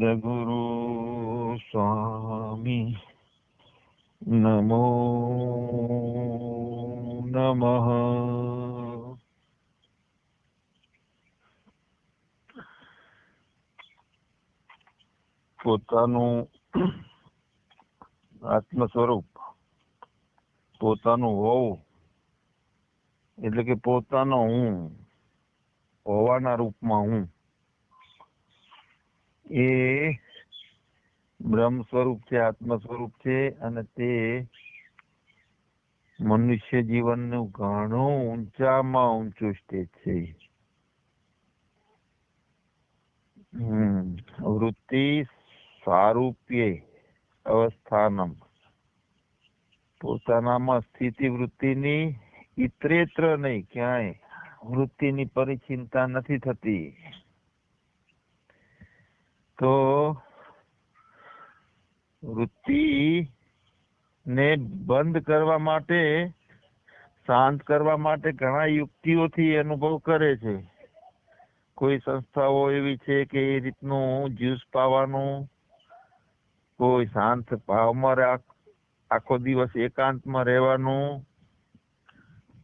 સદગુરુ સ્વામી નમો નમઃ પોતાનું આત્મ સ્વરૂપ પોતાનું હોવું એટલે કે પોતાનો હું હોવાના રૂપમાં હું એ બ્રહ્મ સ્વરૂપ છે, આત્મ સ્વરૂપ છે અને તે મનુષ્ય જીવનનું ઘણું ઊંચામાં ઊંચું સ્ટેજ છે. વૃત્તિ સારૂપ્ય અવસ્થાનમ. પોતાનામાં સ્થિતિ વૃત્તિની ઇતરેત્ર નહીં, ક્યાંય વૃત્તિની પરિચિંતા નથી થતી. તો વૃત્તિ ને બંધ કરવા માટે, શાંત કરવા માટે ઘણા યુક્તિઓથી અનુભવ કરે છે. કોઈ સંસ્થાઓ એવી છે કે એ રીતનું જ્યુસ પાવાનું, કોઈ શાંત ભાવમાં આખો દિવસ એકાંતમાં રહેવાનું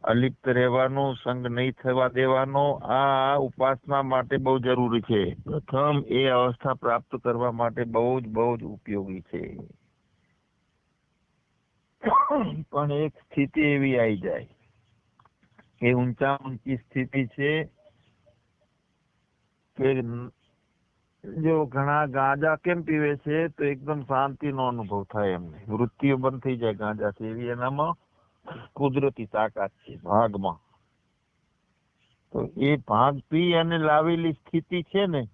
અલિપ્ત રહેવાનો, સંગ નહીં થવા દેવાનો, આ ઉપાસના માટે બહુ જરૂરી છે. પ્રથમ, એ અવસ્થા પ્રાપ્ત કરવા માટે બહુ જ બહુ જ ઉપયોગી છે. પણ એક સ્થિતિ એવી આવી જાય કે ઊંચા ઊંચી સ્થિતિ છે કે જો ઘણા ગાંજા કેમ પીવે છે, તો એકદમ શાંતિનો અનુભવ થાય એમને. વૃત્તિઓ બંધ થઈ જાય ગાંજાથી એવી એનામાં કુદરતી તાકાત છે, ભાગમાં. તો એ ભાગ પી અને લાવેલી સ્થિતિ છે ને,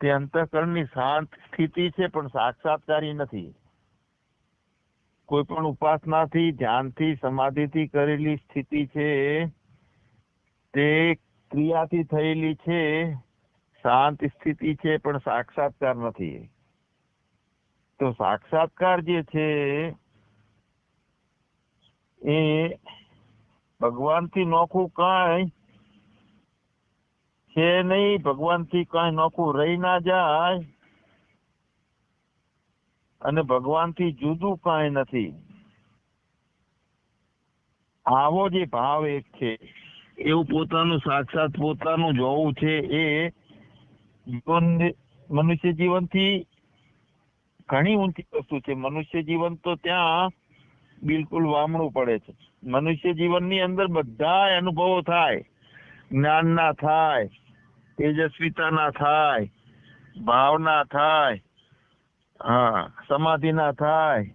તે અંતઃકરણની શાંત સ્થિતિ છે, પણ સાક્ષાત્કારી નથી. કોઈ પણ ઉપાસનાથી, ધ્યાનથી, સમાધિથી કરેલી સ્થિતિ છે, તે ક્રિયાથી થયેલી છે, શાંત સ્થિતિ છે, પણ સાક્ષાત્કાર નથી. તો સાક્ષાત્કાર જે છે એ ભગવાનથી નોખું કાંઈ છે નહીં, ભગવાનથી કાંઈ નોખું રહી ના જાય અને ભગવાનથી જુદું કાંઈ નથી. આવો જે ભાવ એક છે, એવું પોતાનું સાક્ષાત પોતાનું જોવું છે એ જીવન મનુષ્ય જીવનથી ઘણી ઊંચી વસ્તુ છે. મનુષ્ય જીવન તો ત્યાં બિલકુલ વામણું પડે છે. મનુષ્ય જીવનની અંદર બધા અનુભવો થાય. જ્ઞાનના થાય, તેજસ્વીતાના થાય, ભાવના થાય, હા સમાધિના થાય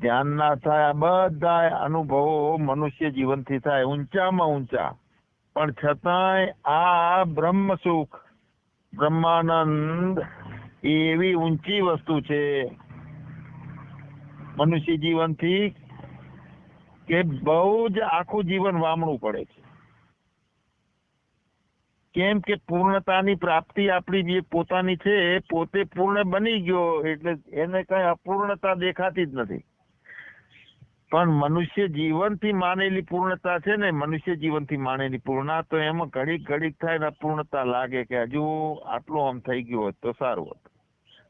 ધ્યાનના થાય બધા અનુભવો મનુષ્ય જીવનથી થાય, ઊંચામાં ઊંચા. પણ છતાંય આ બ્રહ્મ સુખ, બ્રહ્માનંદ એવી ઊંચી વસ્તુ છે. મનુષ્ય જીવનથી કે બહુ જ આખું જીવન વામણું પડે છે. કેમ કે પૂર્ણતાની પ્રાપ્તિ આપણી જે પોતાની છે એ પોતે પૂર્ણ બની ગયો એટલે એને કઈ અપૂર્ણતા દેખાતી જ નથી. પણ મનુષ્ય જીવનથી માનેલી પૂર્ણતા છે ને, મનુષ્ય જીવનથી માનેલી પૂર્ણા તો એમાં ઘડીક ઘડીક થાય ને અપૂર્ણતા લાગે કે હજુ આટલું આમ થઈ ગયું હોત તો સારું હોત.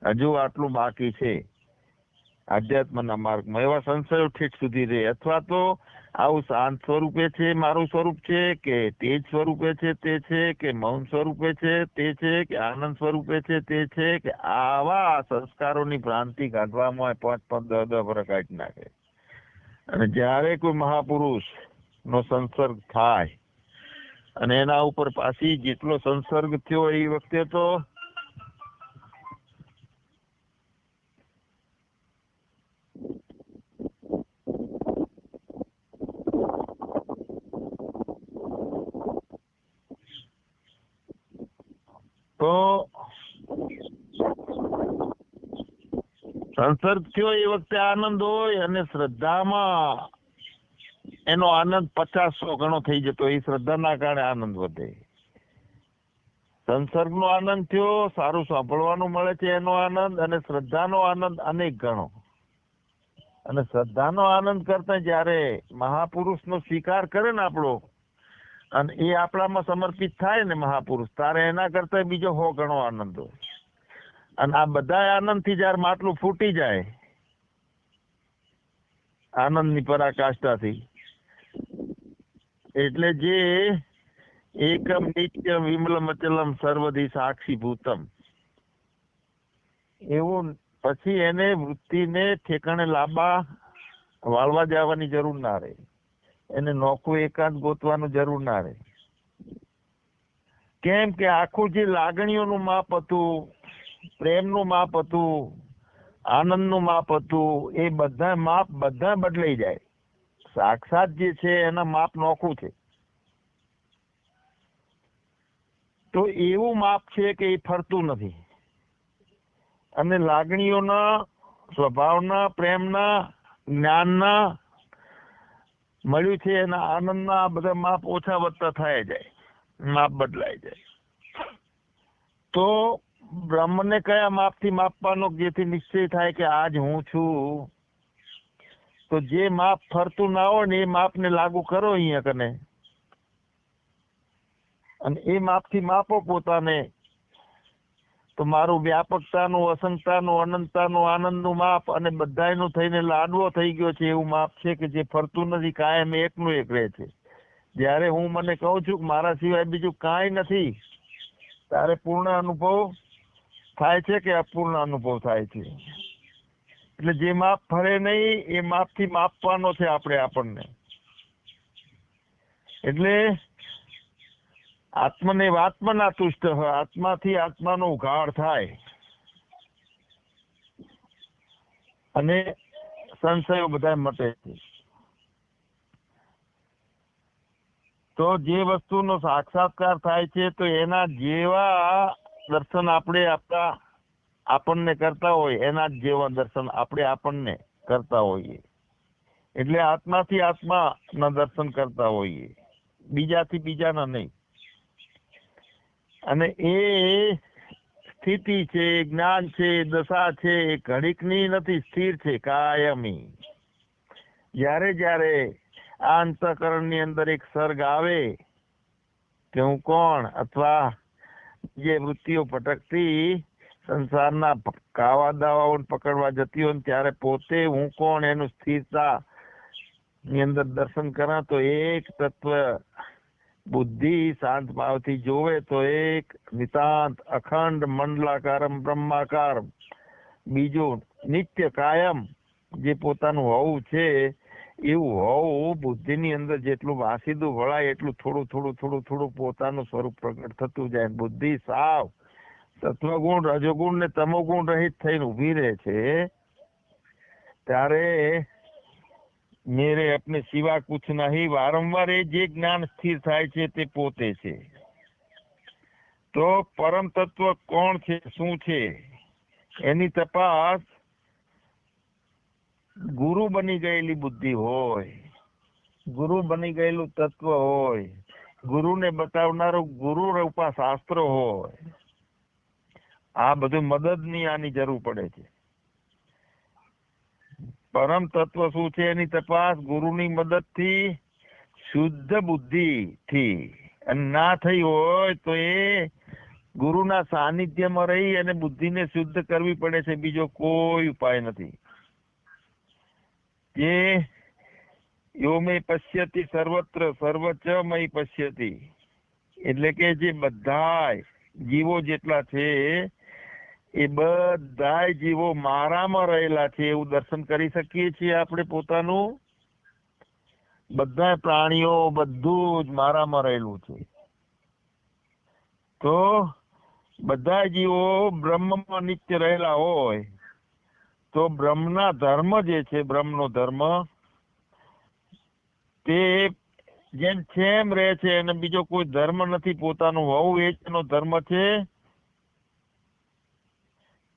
હજુ આટલું બાકી છે. આધ્યાત્મના માર્ગમાં એવા સંશયો ઠેઠ સુધી રહે. અથવા તો આવું શાંત સ્વરૂપે છે, મારું સ્વરૂપ છે, કે તેજ સ્વરૂપે છે, તે છે, કે મૌન સ્વરૂપે છે, તે છે, કે આનંદ સ્વરૂપે છે, તે છે, કે આવા સંસ્કારોની ભ્રાંતિ કાઢવામાં પાંચ પાંચ, દસ દસ વર્ષ કાઢી નાખે. અને જ્યારે કોઈ મહાપુરુષ નો સંસર્ગ થાય અને એના ઉપર પાછી જેટલો સંસર્ગ થયો એ વખતે તો સંસર્ગ થયો એ વખતે આનંદ હોય અને શ્રદ્ધામાં એનો આનંદ પચાસો ગણો થઈ જતો, એ શ્રદ્ધાના કારણે આનંદ વધે. સંસર્ગનો આનંદ થયો, સારું સાંભળવાનું મળે છે એનો આનંદ અને શ્રદ્ધાનો આનંદ અનેક ગણો. અને શ્રદ્ધાનો આનંદ કરતા જ્યારે મહાપુરુષનો સ્વીકાર કરે ને આપણો, અને એ આપણામાં સમર્પિત થાય ને મહાપુરુષ, તારે એના કરતા બીજો હો ગણો આનંદ હોય. અને આ બધા આનંદથી જ્યારે માટલું ફૂટી જાય, આનંદની પરાકાષ્ઠાથી. એટલે જે એકમ નિત્યમ વિમલમ અચલમ સર્વદી સાક્ષી ભૂતમ. એવું પછી એને વૃત્તિને ઠેકાણે લાંબા વાળવા જવાની જરૂર ના રહે. એને નોખું એકાંત ગોતવાનું જરૂર ના રહે. કેમ કે આખું જે લાગણીઓનું માપ હતું પ્રેમનું માપ હતું, આનંદનું માપ હતું, એ બધા માપ બધા બદલાઈ જાય. સાક્ષાત જે છે એના માપ નોખું છે. તો એવું માપ છે કે એ ફરતું નથી. અને લાગણીઓના, સ્વભાવના, પ્રેમના, જ્ઞાનના મળ્યું છે એના આનંદના બધા માપ ઓછા વધતા થાય જાય, માપ બદલાઈ જાય. તો બ્રહ્મને કયા માપથી માપવાનો જેથી નિશ્ચય થાય કે આજ હું છું? તો જે માપ ફરતું ના હોય ને એ માપને લાગુ કરો અહીંયા કને. અને એ માપથી માપો પોતાને. તો મારું વ્યાપકતાનું, અસંગતાનું, અનંતતાનું, આનંદનું માપ અને બધાયનું થઈને લાડવો થઈ ગયો છે એવું માપ છે કે જે ફરતું નથી, કાયમ એકનું એક રહે છે. જ્યારે હું મને કહું છું કે મારા સિવાય બીજું કાંઈ નથી ત્યારે પૂર્ણ અનુભવ થાય છે કે અપૂર્ણ અનુભવ થાય છે? એટલે જે માપ ફરે નહીં, એ માપથી માપવાનો છે આપણે આપણને. એટલે આત્મને આત્મના તુષ્ટ આત્માથી આત્માનો ઉઘાડ થાય. અને સંશયો બધા મટે છે. તો જે વસ્તુનો સાક્ષાત્કાર થાય છે, તો એના જેવા દર્શન આપણે આપણા આપણને કરતા હોય, એના જ જેવા દર્શન આપણે આપણને કરતા હોઈએ. એટલે આત્માથી આત્માના દર્શન કરતા હોઈએ. બીજાથી બીજાના નહીં. અને એ સ્થિતિ છે, જ્ઞાન છે, દશા છે, એ ઘડીકની નથી, સ્થિર છે, કાયમી. જ્યારે જ્યારે આ અંતઃકરણની અંદર એક સર્ગ આવે, કે હું કોણ અથવા જે વૃત્તિઓ ભટકતી સંસારના કાવા દાવાઓને પકડવા જતી હોય ત્યારે પોતે હું કોણ એનું સ્થિરતા ની અંદર દર્શન કરા તો એક તત્વ બુદ્ધિ શાંત ભાવથી જોવે તો એક નિતાંત અખંડ મંડલાકારમ બ્રહ્માકાર બીજું નિત્ય કાયમ જે પોતાનું હોવું છે એવું હોવું બુદ્ધિની અંદર જેટલું વાસીદું વળાય, એટલું થોડું થોડું થોડું થોડું પોતાનું સ્વરૂપ પ્રગટ થતું જાય. બુદ્ધિ સાવ. સત્વગુણ, રજોગુણ ને તમોગુણ રહિત થઈને ઊભી રહે છે. ત્યારે મેરે અપને સિવા કુછ નહીં, વારંવાર એ જે જ્ઞાન સ્થિર થાય છે તે પોતે છે. તો પરમ તત્વ કોણ છે, શું છે? એની તપાસ ગુરુ બની ગયેલી બુદ્ધિ હોય, ગુરુ બની ગયેલું તત્વ હોય, ગુરુને બતાવનારું ગુરુ રૂપા શાસ્ત્ર હોય, આ બધું મદદની આની જરૂર પડે છે. પરમ તત્વ શું છે? એની તપાસ ગુરુની મદદથી, શુદ્ધ બુદ્ધિથી. ના થઈ હોય તો એ ગુરુના સાનિધ્યમાં રહી અને બુદ્ધિને શુદ્ધ કરવી પડે છે. બીજો કોઈ ઉપાય નથી. જે યોમે પશ્યતિ સર્વત્ર, સર્વચ મય પશ્યતિ. એટલે કે જે બધાય જીવો જેટલા છે, એ બધાય જીવો મારામાં રહેલા છે એવું દર્શન કરી શકીએ છીએ આપણે પોતાનું? બધા પ્રાણીઓ બધું જ મારામાં રહેલું છે. તો બધા જીવો બ્રહ્મમાં નિત્ય રહેલા હોય તો બ્રહ્મના ધર્મ જે છે, બ્રહ્મનો ધર્મ, તે જેમ છેમ રહે છે અને બીજો કોઈ ધર્મ નથી, પોતાનું હોવું એ એનો ધર્મ છે.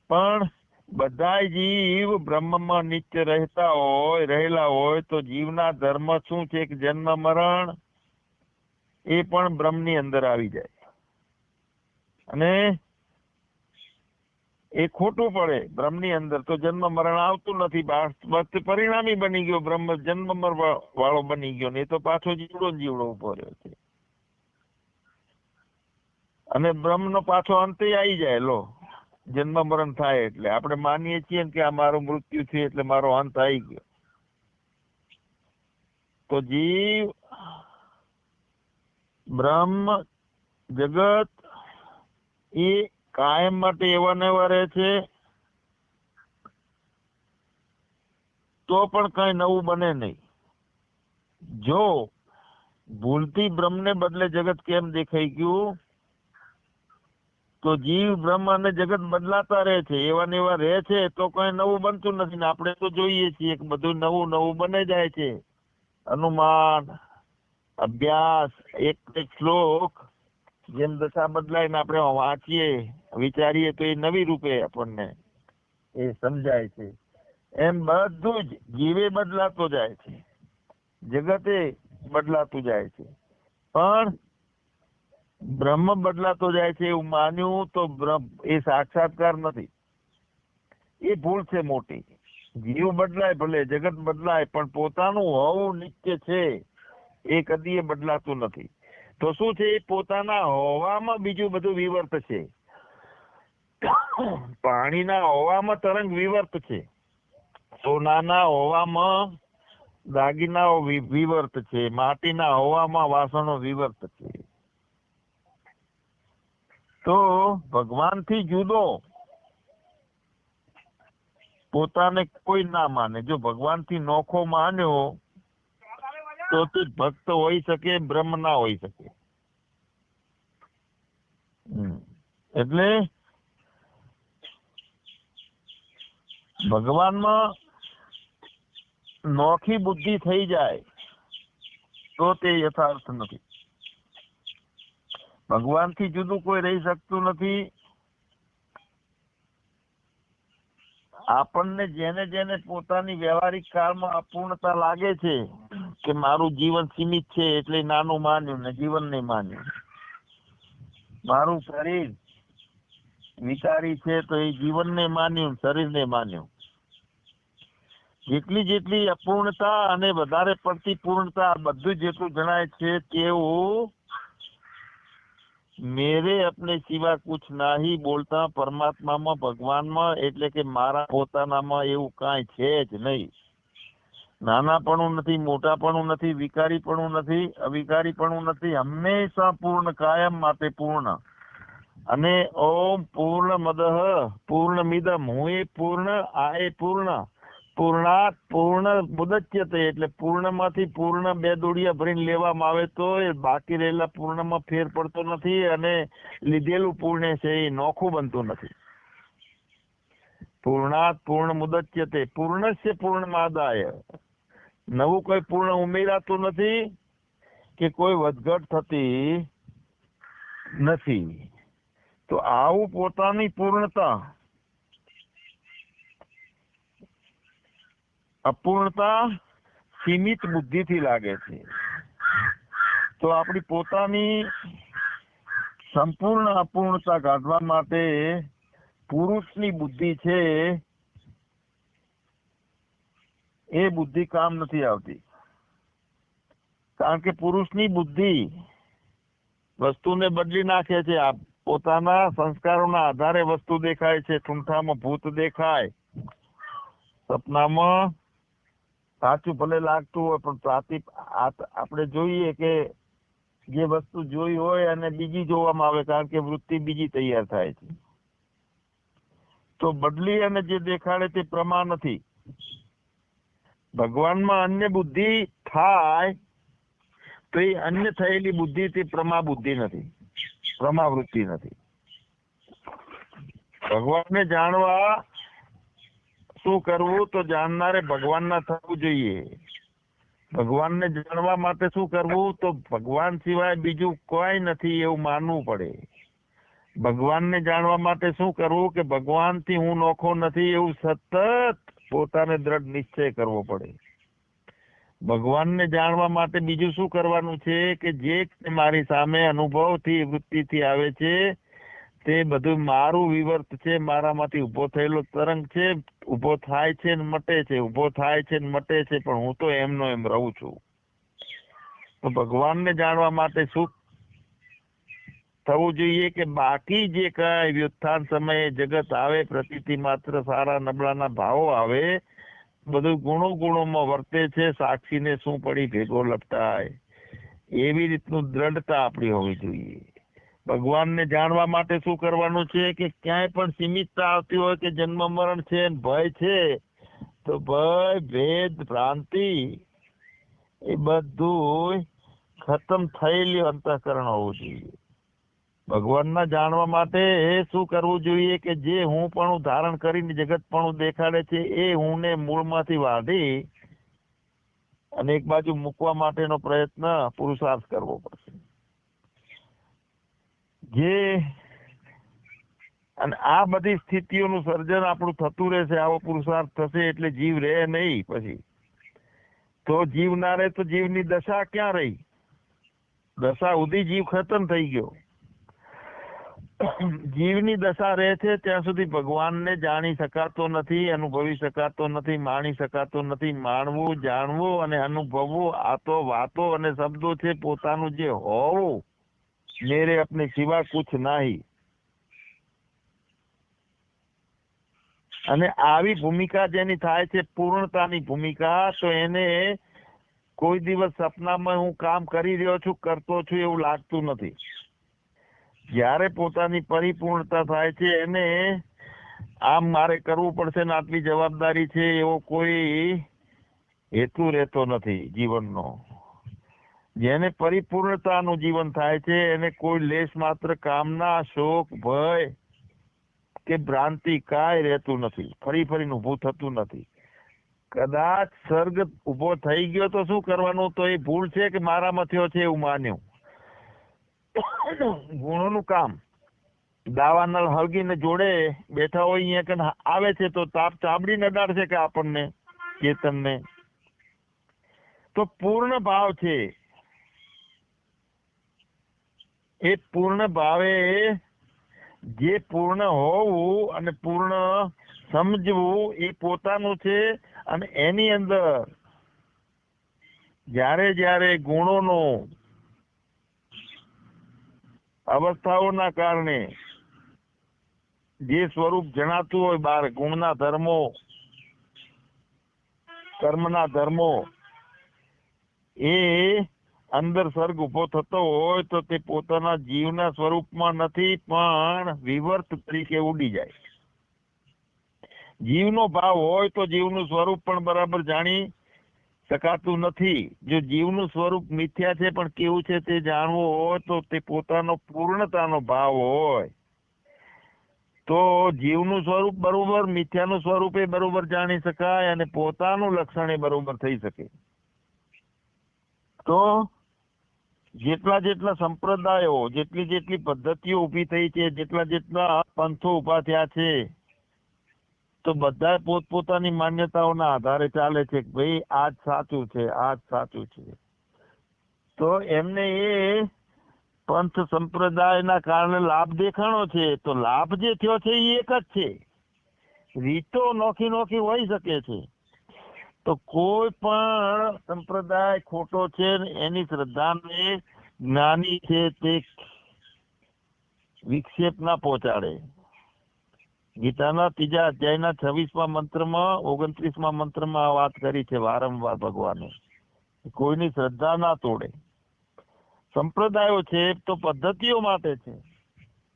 પણ બધાય જીવ બ્રહ્મમાં નિત્ય રહેતા હોય, રહેલા હોય, તો જીવના ધર્મ શું છે? કે જન્મ મરણ એ પણ બ્રહ્મની અંદર આવી જાય. અને એ ખોટું પડે બ્રહ્મની અંદર તો જન્મ મરણ આવતું નથી. પરિણામી બની ગયો. બ્રહ્મ જન્મ મરણ વાળો બની ગયો ને એ તો પાછો જીવડો જીવડો ઊભો રહ્યો છે. અને બ્રહ્મનો પાછો અંતે આવી જાય. લો, જન્મ મરણ થાય એટલે. આપણે માનીએ છીએ કે આ મારું મૃત્યુ છે એટલે મારો અંત આવી ગયો. તો જીવ, બ્રહ્મ, જગત એ કાયમ માટે એવા ને એવા રહે છે, તો પણ કઈ નવું બને નહીં. જો ભૂલથી બ્રહ્મને બદલે જગત કેમ દેખાઈ ગયું? તો જીવ બ્રહ્મ અને જગત બદલાતા રહે છે, એવા ને એવા રહે છે, તો કઈ નવું બનતું નથી ને આપણે તો જોઈએ છીએ કે બધું નવું નવું બને જાય છે. અનુમાન, અભ્યાસ, એક શ્લોક જેમ દશા બદલાય ને આપણે વાંચીએ, વિચારીએ, તો એ નવી રૂપે આપણને એ સમજાય છે. એમ બધું જ જીવે બદલાતો જાય છે. જગતે બદલાતું જાય છે. પણ બ્રહ્મ બદલાતો જાય છે એવું માન્યું તો બ્રહ્મ એ સાક્ષાત્કાર નથી. એ ભૂલ છે મોટી. જીવ બદલાય ભલે, જગત બદલાય, પણ પોતાનું હોવું નિત્ય છે. એ કદી બદલાતું નથી. તો શું છે? પોતાના હોવામાં બીજું બધું વિવર્ત છે. પાણીના હોવામાં તરંગ વિવર્ત છે. સોનાના હોવામાં દાગીનાઓ વિવર્ત છે. માટીના હોવામાં વાસણો વિવર્ત છે. તો ભગવાનથી જુદો. પોતાને કોઈ ના માને. જો ભગવાનથી નોખો માન્યો તો તે ભક્ત હોઈ શકે, બ્રહ્મ ના હોઈ શકે. એટલે ભગવાનમાં નોખી બુદ્ધિ થઈ જાય તો તે યથાર્થ નથી. ભગવાનથી જુદું કોઈ રહી શકતું નથી. આપણને જેને જેને પોતાની વ્યવહારિક કાળમાં અપૂર્ણતા લાગે છે કે મારું જીવન સીમિત છે એટલે નાનું માન્યું ને જીવન નહીં માન્યું. મારું શરીર વિકારી છે તો એ જીવનને માન્યું શરીરને માન્યું. જેટલી જેટલી અપૂર્ણતા અને વધારે પડતી પૂર્ણતા બધું જેટલું જણાય છે તેવું મેરે અપને સિવા કુછ નાહી બોલતા પરમાત્મામાં ભગવાનમાં એટલે કે મારા પોતાનામાં એવું કાંઈ છે જ નહીં. નાનાપણું નથી, મોટાપણું નથી, વિકારીપણું નથી, અવિકારીપણું નથી, હંમેશા પૂર્ણ, કાયમ માટે પૂર્ણ. અને ઓમ પૂર્ણ મદહ, પૂર્ણ મિદમ, હું એ પૂર્ણ, આ એ પૂર્ણ. પૂર્ણાત પૂર્ણ મુદચ્યતે એટલે પૂર્ણમાંથી પૂર્ણ બે દોડિયા ભરીને લેવામાં આવે તો એ બાકી રહેલા પૂર્ણમાં ફેર પડતો નથી અને લીધેલું પૂર્ણ છે એ નોખું બનતું નથી. પૂર્ણાત પૂર્ણ મુદચ્યતે, પૂર્ણસ્ય પૂર્ણમાદાય નવું કોઈ પૂર્ણ ઉમેરાતું નથી કે કોઈ વધઘટ થતી નથી. તો આવું પોતાની પૂર્ણતા, અપૂર્ણતા સીમિત બુદ્ધિથી લાગે છે. તો આપણી પોતાની સંપૂર્ણ અપૂર્ણતા કાઢવા માટે પુરુષની બુદ્ધિ છે એ બુદ્ધિ કામ નથી આવતી. કારણ કે પુરુષની બુદ્ધિ વસ્તુને બદલી નાખે છે. આ પોતાના સંસ્કારોના આધારે વસ્તુ દેખાય છે. ઠૂંઠામાં ભૂત દેખાય. સપનામાં સાચું ભલે લાગતું હોય, પણ પ્રાતિ આપણે જોઈએ કે જે વસ્તુ જોઈ હોય અને બીજી જોવામાં આવે, કારણ કે વૃત્તિ બીજી તૈયાર થાય છે. તો બદલી અને જે દેખાડે તે પ્રમાણ નથી. ભગવાનમાં અન્ય બુદ્ધિ થાય, તો એ અન્ય થયેલી બુદ્ધિ, તે પ્રમા બુદ્ધિ નથી, પ્રમાવૃત્તિ નથી. ભગવાનને જાણવા શું કરવું, તો જાણનારે ભગવાનના થવું જોઈએ. ભગવાનને જાણવા માટે શું કરવું, તો ભગવાન સિવાય બીજું કોઈ નથી એવું માનવું પડે. ભગવાનને જાણવા માટે શું કરવું, કે ભગવાનથી હું નોખો નથી એવું સતત પોતાને દ્રઢ નિશ્ચય કરવો પડે. ભગવાનને જાણવા માટે બીજું શું કરવાનું છે કે જે મારી સામે અનુભવથી, વૃત્તિથી આવે છે, તે બધું મારું વિવર્ત છે, મારામાંથી ઊભો થયેલો તરંગ છે ઊભો થાય છે ને મટે છે ઊભો થાય છે ને મટે છે, પણ હું તો એમનો એમ રહું છું. તો ભગવાનને જાણવા માટે શું થવું જોઈએ કે બાકી જે કઈ વ્યુત્થાન સમયે જગત આવે પ્રતીતિ માત્ર સારા નબળાના ભાવો આવે, બધું ગુણો ગુણોમાં વર્તે છે, સાક્ષીને શું પડી ભેગો લપટાય. એવી રીતનું દ્રઢતા આપણી હોવી જોઈએ. ભગવાનને જાણવા માટે શું કરવાનું છે કે ક્યાંય પણ સીમિતતા આવતી હોય કે જન્મ મરણ છે ભય છે, તો ભય, ભેદ, ભ્રાંતિ એ બધું ખતમ થયેલી અંતઃકરણ હોવું જોઈએ. ભગવાનના જાણવા માટે એ શું કરવું જોઈએ કે જે હું પણ ધારણ કરીને જગત પણ દેખાડે છે, એ હું ને મૂળમાંથી વાઢી અને એક બાજુ મૂકવા માટેનો પ્રયત્ન પુરુષાર્થ કરવો પડશે. જે અને આ બધી સ્થિતિઓનું સર્જન આપણું થતું રહેશે, આવો પુરુષાર્થ થશે એટલે જીવ રહે નહીં પછી. તો જીવ ના રહે તો જીવની દશા ક્યાં રહી? દશા ઉધી જીવ ખતમ થઈ ગયો. જીવની દશા રહે છે, ત્યાં સુધી ભગવાનને જાણી શકાતો નથી, અનુભવી શકાતો નથી, માણી શકાતો નથી. માણવું, જાણવું અને અનુભવવું આ તો વાતો અને શબ્દો છે, પોતાનું જે હોવું, મેરે અપને સિવા કુછ નહીં. અને આવી ભૂમિકા જેની થાય છે, પૂર્ણતાની ભૂમિકા, તો એને કોઈ દિવસ સપનામાં હું કામ કરી રહ્યો છું, કરતો છું એવું લાગતું નથી. જ્યારે પોતાની પરિપૂર્ણતા થાય છે એને આમ મારે કરવું પડશે ને આટલી જવાબદારી છે એવો કોઈ હેતુ રહેતો નથી જીવનનો. જેને પરિપૂર્ણતાનું જીવન થાય છે એને કોઈ લેશ માત્ર કામના, શોક, ભય કે ભ્રાંતિ કાંઈ રહેતું નથી. ફરી ફરીને ઊભું થતું નથી. કદાચ સર્ગ ઊભો થઈ ગયો તો શું કરવાનું? તો એ ભૂલ છે કે મારામાં થયો છે એવું માન્યું? ગુણોનું કામ. દાવા નળ હળગીને જોડે બેઠા હોય અહીંયા કે આવે છે તો તાપ ચામડી નડાડશે કે આપણને ચેતનને તો પૂર્ણ ભાવ છે. એ પૂર્ણ ભાવે જે પૂર્ણ હોવું અને પૂર્ણ સમજવું એ પોતાનું છે અને એની અંદર જ્યારે જ્યારે ગુણોનો અવસ્થાઓના કારણે જે સ્વરૂપ જણાતું હોય બાર, ગુણના ધર્મો, કર્મના ધર્મો, એ અંદર સર્ગ ઊભો થતો હોય તો તે પોતાના જીવના સ્વરૂપમાં નથી, પણ વિવર્ત તરીકે ઉડી જાય. જીવનો ભાવ હોય તો જીવનું સ્વરૂપ પણ બરાબર જાણી શકાતું નથી. જો જીવનું સ્વરૂપ મિથ્યા છે, પણ કેવું છે તે જાણવું હોય તો તે પોતાનો પૂર્ણતાનો ભાવ હોય. તો જીવનું સ્વરૂપ બરોબર, મિથ્યાનું સ્વરૂપ એ બરોબર જાણી શકાય અને પોતાનું લક્ષણ એ બરોબર થઈ શકે. તો જેટલા જેટલા સંપ્રદાયો, જેટલી જેટલી પદ્ધતિઓ ઊભી થઈ છે, જેટલા જેટલા પંથો ઊભા થયા છે તો બધા પોતપોતાની માન્યતાઓના આધારે ચાલે છે કે ભાઈ આ જ સાચું છે આ જ સાચું છે. તો એમને એ પંથ સંપ્રદાયના કારણે લાભ દેખાણો છે. તો લાભ જે થયો છે એ એક જ છે. રીતો નોખી નોખી હોઈ શકે છે. તો કોઈ પણ સંપ્રદાય ખોટો છે એની શ્રદ્ધાને જ્ઞાની છે તે વિક્ષેપ ના પહોંચાડે. ગીતાના ત્રીજા અધ્યાયના છવ્વીસમાં મંત્રમાં, ઓગણત્રીસમાં મંત્રમાં આ વાત કરી છે વારંવાર ભગવાને. કોઈની શ્રદ્ધા ના તોડે. સંપ્રદાયો છે તો પદ્ધતિઓ માટે છે.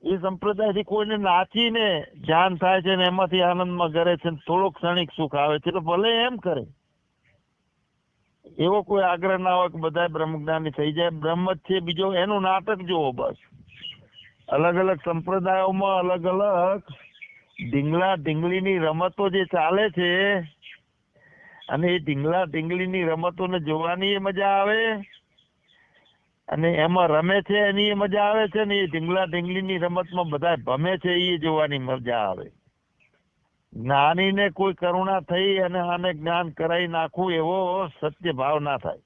એ સંપ્રદાયથી કોઈને નાચીને ધ્યાન થાય છે ને એમાંથી આનંદમાં કરે છે થોડો ક્ષણિક સુખ આવે છે તો ભલે એમ કરે. એવો કોઈ આગ્રહ ના હોય કે બધા બ્રહ્મજ્ઞાની થઈ જાય. બ્રહ્મ જ છે બીજો, એનું નાટક જુઓ બસ. અલગ અલગ સંપ્રદાયોમાં અલગ અલગ ઢીંગલા ઢીંગલીની રમતો જે ચાલે છે, અને એ ઢીંગલા ઢીંગલીની રમતોને જોવાની મજા આવે, અને એમાં રમે છે એની મજા આવે છે ને એ ઢીંગલા ઢીંગલીની રમતમાં બધા ભમે છે એ જોવાની મજા આવે. જ્ઞાનીને કોઈ કરુણા થઈ અને આને જ્ઞાન કરાવી નાખવું એવો સત્ય ભાવ ના થાય.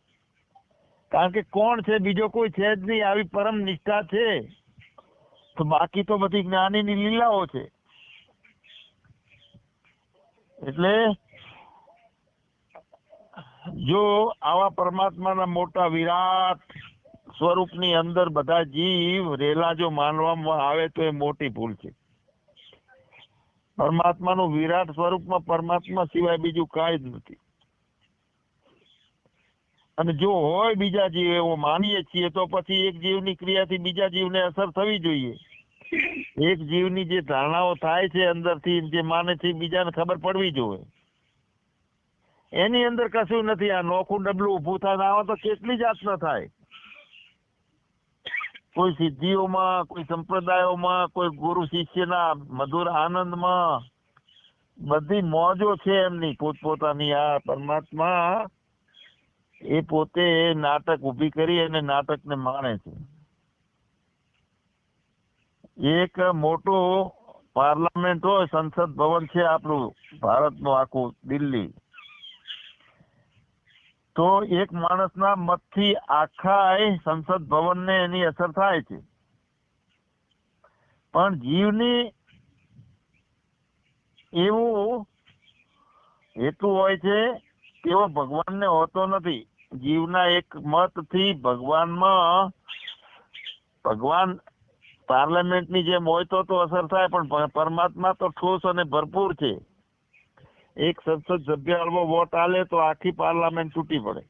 કારણ કે કોણ છે, બીજો કોઈ છે જ નહીં, આવી પરમ નિષ્ઠા છે. તો બાકી તો બધી જ્ઞાનીની લીલાઓ છે. એટલે જો આવા પરમાત્માના મોટા વિરાટ સ્વરૂપની અંદર બધા જીવ રેલા જો માનવામાં આવે તો એ મોટી ભૂલ છે. પરમાત્માનું વિરાટ સ્વરૂપમાં પરમાત્મા સિવાય બીજું કાંઈ જ નથી. અને જો હોય બીજા જીવ, એવો માનીએ છીએ તો પછી એક જીવની ક્રિયાથી બીજા જીવને અસર થવી જોઈએ. એક જીવની જે ધારણાઓ થાય છે અંદરથી જે માને છે બીજાને ખબર પડવી જોઈએ. એની અંદર કશું નથી. આ નોખું ડબલું ઊભું થાય આવા તો કેટલી જાતના થાય? કોઈ સિદ્ધિઓમાં, કોઈ સંપ્રદાયોમાં, કોઈ ગુરુ શિષ્યના મધુર આનંદમાં બધી મોજો છે એમની. પોતપોતાની આ પરમાત્મા એ પોતે નાટક ઊભી કરી અને નાટકને માણે છે. એક મોટું પાર્લામેન્ટ હોય, સંસદ ભવન છે આપણું, ભારતનું આખું, દિલ્હી. તો એક માણસના મતથી આખા સંસદ ભવનને એની અસર થાય છે. પણ જીવની એવું હેતુ હોય છે તેવો ભગવાનને હોતો નથી. જીવના એક મતથી ભગવાનમાં ભગવાન પાર્લામેન્ટની જેમ હોય તો તો અસર થાય, પણ પરમાત્મા તો ઠોસ અને ભરપૂર છે. એક સંસદ સભ્ય હળવો વોટ આલે તો આખી પાર્લામેન્ટ તૂટી પડે.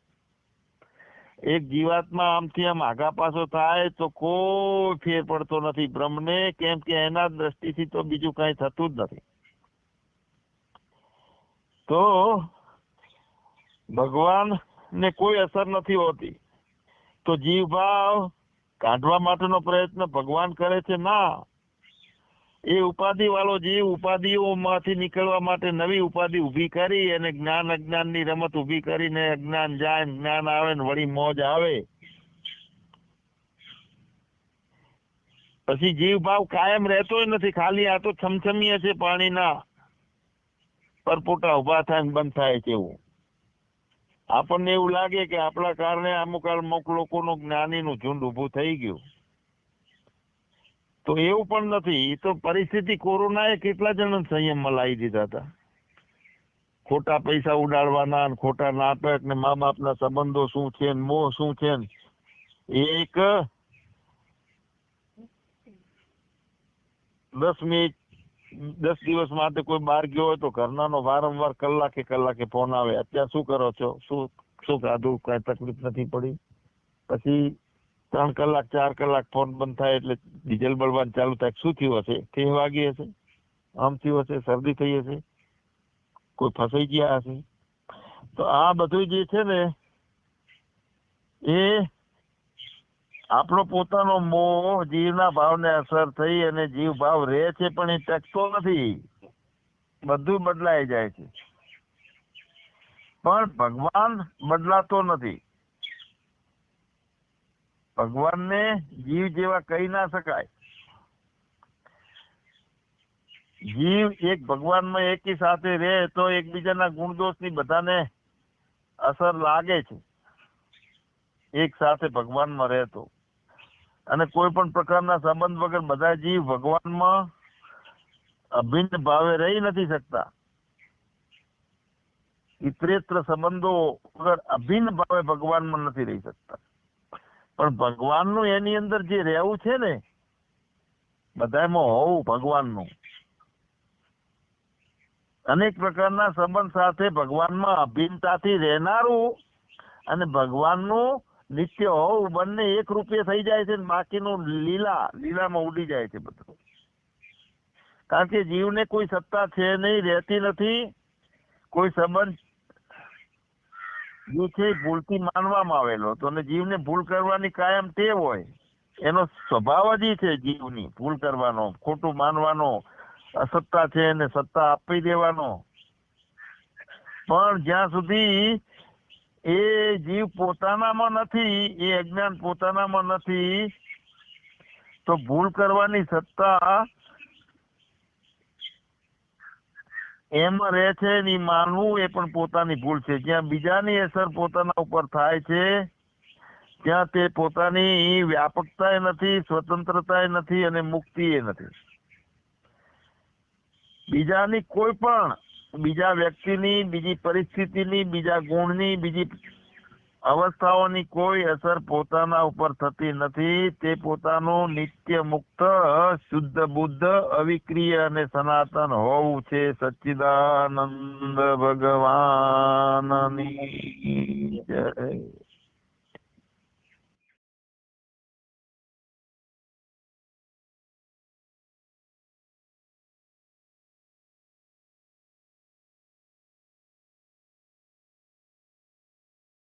એક જીવાતમાં આમથી આમ આગા પાછો થાય તો કોઈ ફેર પડતો નથી. બ્રહ્મને કેમ કે એના દ્રષ્ટિથી તો બીજું કઈ થતું જ નથી. તો ભગવાન ને કોઈ અસર નથી હોતી. તો જીવ ભાવ કાઢવા માટેનો પ્રયત્ન ભગવાન કરે છે, ના. એ ઉપાધિ વાળો જીવ ઉપાધિઓમાંથી નીકળવા માટે નવી ઉપાધિ ઊભી કરી અને જ્ઞાન અજ્ઞાનની રમત ઊભી કરીને અજ્ઞાન જાય, જ્ઞાન આવે ને વળી મોજ આવે. પછી જીવ ભાવ કાયમ રહેતો નથી, ખાલી આ તો છમછમીએ છે પાણીના. પરપોટા ઊભા થાય બંધ થાય છે એવું. આપણને એવું લાગે કે આપણા કારણે અમુક અમુક લોકોનું જ્ઞાનીનું ઝુંડ ઊભું થઈ ગયું. તો એવું પણ નથી. એ તો પરિસ્થિતિ કોરોનાએ કેટલા જણ સંયમમાં લાવી દીધા હતા? ખોટા પૈસા ઉડાડવાના ખોટા નાટક ને મા બાપના સંબંધો શું છે મોહ શું છે એક દસ મિનિટ દસ દિવસ માટે કોઈ બહાર ગયો હોય તો ઘરનાનો વારંવાર કલાકે કલાકે ફોન આવે. અત્યારે શું કરો છો? શું શું ખાધું કઈ તકલીફ નથી પડી? પછી ત્રણ કલાક, ચાર કલાક ફોન બંધ થાય એટલે ડીઝલ બળવાનું ચાલુ થાય. શું થયું હશે? ઠેહ વાગી હશે? આમ થયું હશે? શરદી થઈ હશે? કોઈ ફસાઈ ગયા હશે? તો આ બધું જે છે ને, એ આપણો પોતાનો મોહ જીવના ભાવને અસર થઈ અને જીવ ભાવ રહે છે પણ એ ટકતો નથી. બધું બદલાઈ જાય છે. પણ ભગવાન બદલાતો નથી. ભગવાનને જીવ જેવા કહી ના શકાય. જીવ એક ભગવાનમાં એકી સાથે રહે તો એકબીજાના ગુણદોષની બધાને અસર લાગે છે. એક સાથે ભગવાનમાં રહેતો. અને કોઈ પણ પ્રકારના સંબંધ વગર બધા જીવ ભગવાનમાં અભિન્ન ભાવે રહી નથી શકતા. ઇતરેત્ર સંબંધો વગર અભિન્ન ભાવે ભગવાનમાં નથી રહી શકતા. પણ ભગવાનનું એની અંદર જે રહેવું છે ને, બધામાં હોવું ભગવાનનું. અનેક પ્રકારના સંબંધ સાથે ભગવાનમાં અભિન્નતાથી રહેનારું અને ભગવાનનું નિત્ય હોવ, બંને એક રૂપે થઈ જાય છે બાકીનું લીલા, લીલામાં ઉડી જાય છે બધું. કારણ કે જીવને કોઈ સત્તા છે નહીં, રહેતી નથી. કોઈ સંબંધ જે છે ભૂલથી માનવામાં આવેલો. તો ને જીવને ભૂલ કરવાની કાયમ ટેવ હોય. એનો સ્વભાવ જ છે જીવની, ભૂલ કરવાનો, ખોટું માનવાનો, અસત્તા છે ને સત્તા આપી દેવાનો. પણ જ્યાં સુધી એ જીવ પોતાનામાં નથી, એ અજ્ઞાન પોતાનામાં નથી, તો ભૂલ કરવાની સત્તા એમાં રહે છે ને માનવું એ પણ પોતાની ભૂલ છે. જ્યાં બીજાની અસર પોતાના ઉપર થાય છે, ત્યાં તે પોતાની વ્યાપકતા નથી સ્વતંત્રતા નથી અને મુક્તિ એ નથી. બીજાની કોઈ પણ બીજા વ્યક્તિની, બીજી પરિસ્થિતિની, બીજા ગુણની, બીજી અવસ્થાઓની કોઈ અસર પોતાના ઉપર થતી નથી. તે પોતાનું નિત્ય મુક્ત, શુદ્ધ, બુદ્ધ, અવિક્રિય અને સનાતન હોવું છે. સચ્ચિદાનંદ ભગવાનની જય.